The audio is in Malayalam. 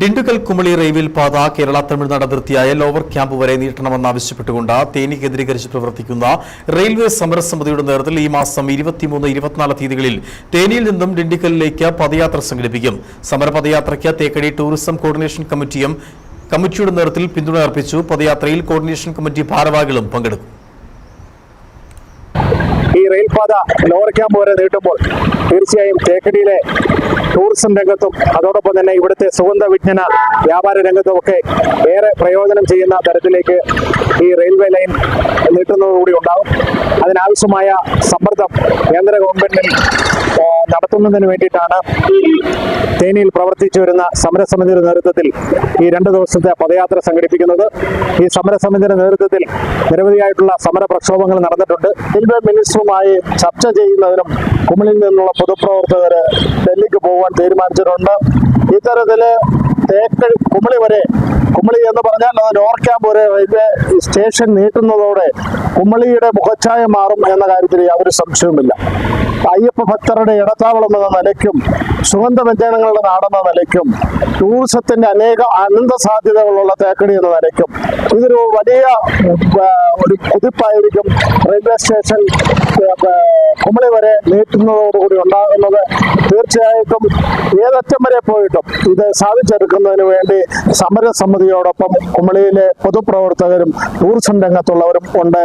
ഡിണ്ടുക്കൽ കുമളി റെയിൽവേ പാത കേരള തമിഴ്നാട് അതിർത്തിയായ ലോവർ ക്യാമ്പ് വരെ നീട്ടണമെന്നാവശ്യപ്പെട്ടുകൊണ്ട് തേനി കേന്ദ്രീകരിച്ച് പ്രവർത്തിക്കുന്ന റെയിൽവേ സമരസമിതിയുടെ നേതൃത്വത്തിൽ ഈ മാസം ഇരുപത്തിമൂന്ന് ഇരുപത്തിനാല് തീയതികളിൽ തേനിയിൽ നിന്നും ഡിണ്ടിക്കലിലേക്ക് പദയാത്ര സംഘടിപ്പിക്കും. സമരപദയാത്രയ്ക്ക് തേക്കടി ടൂറിസം കോർഡിനേഷൻ കമ്മിറ്റിയും കമ്മിറ്റിയുടെ നേതൃത്വത്തിൽ പിന്തുണ അർപ്പിച്ചു. പദയാത്രയിൽ കോർഡിനേഷൻ കമ്മിറ്റി ഭാരവാഹികളും പങ്കെടുക്കും. ഈ റെയിൽ പാത ലോവർ ക്യാമ്പ് വരെ നീട്ടുമ്പോൾ തീർച്ചയായും തേക്കടിയിലെ ടൂറിസം രംഗത്തും അതോടൊപ്പം തന്നെ ഇവിടുത്തെ സുഗന്ധ വിജ്ഞാന വ്യാപാര രംഗത്തും ഒക്കെ ഏറെ പ്രയോജനം ചെയ്യുന്ന തരത്തിലേക്ക് ഈ റെയിൽവേ ലൈൻ നീട്ടുന്നതുകൂടി ഉണ്ടാവും. അതിനാവശ്യമായ സമ്മർദ്ദം കേന്ദ്ര ഗവൺമെന്റിൽ നടത്തുന്നതിന് വേണ്ടിയിട്ടാണ് തേനിയിൽ പ്രവർത്തിച്ചു വരുന്ന സമരസമിതിയുടെ നേതൃത്വത്തിൽ ഈ രണ്ട് ദിവസത്തെ പദയാത്ര സംഘടിപ്പിക്കുന്നത്. ഈ സമരസമിതിയുടെ നേതൃത്വത്തിൽ നിരവധിയായിട്ടുള്ള സമര പ്രക്ഷോഭങ്ങൾ നടന്നിട്ടുണ്ട്. റെയിൽവേ മിനിസ്റ്ററുമായി ചർച്ച ചെയ്യുന്നതിനും കുമളിയിൽ നിന്നുള്ള പൊതുപ്രവർത്തകർ ഡൽഹിക്ക് പോകാൻ തീരുമാനിച്ചിട്ടുണ്ട്. ഇത്തരത്തിൽ തേക്കടി കുമളി വരെ കുമളി എന്ന് പറഞ്ഞാൽ അത് ലോവർ ക്യാമ്പ് വരെ റെയിൽവേ സ്റ്റേഷൻ നീട്ടുന്നതോടെ കുമളിയുടെ മുഖച്ഛായ മാറും എന്ന കാര്യത്തിൽ യാതൊരു സംശയവുമില്ല. അയ്യപ്പ ഭക്തരുടെ ഇടത്താവളം എന്ന നിലയ്ക്കും സുഗന്ധ വ്യഞ്ജനങ്ങളുടെ നാടെന്ന നിലയ്ക്കും ടൂറിസത്തിന്റെ അനേക അനന്ത സാധ്യതകളുള്ള തേക്കടി എന്ന നിലയ്ക്കും ഇതൊരു വലിയ ഒരു കുതിപ്പായിരിക്കും റെയിൽവേ സ്റ്റേഷൻ കുമളി വരെ നീട്ടുന്നതോടുകൂടി ഉണ്ടാകുന്നത് തീർച്ചയായിട്ടും ഏതറ്റം വരെ പോയിട്ടും ഇത് സാധിച്ചെടുക്കുന്നതിന് വേണ്ടി സമരസമിതിയോടൊപ്പം കുമളിയിലെ പൊതുപ്രവർത്തകരും ടൂറിസം രംഗത്തുള്ളവരും ഉണ്ട്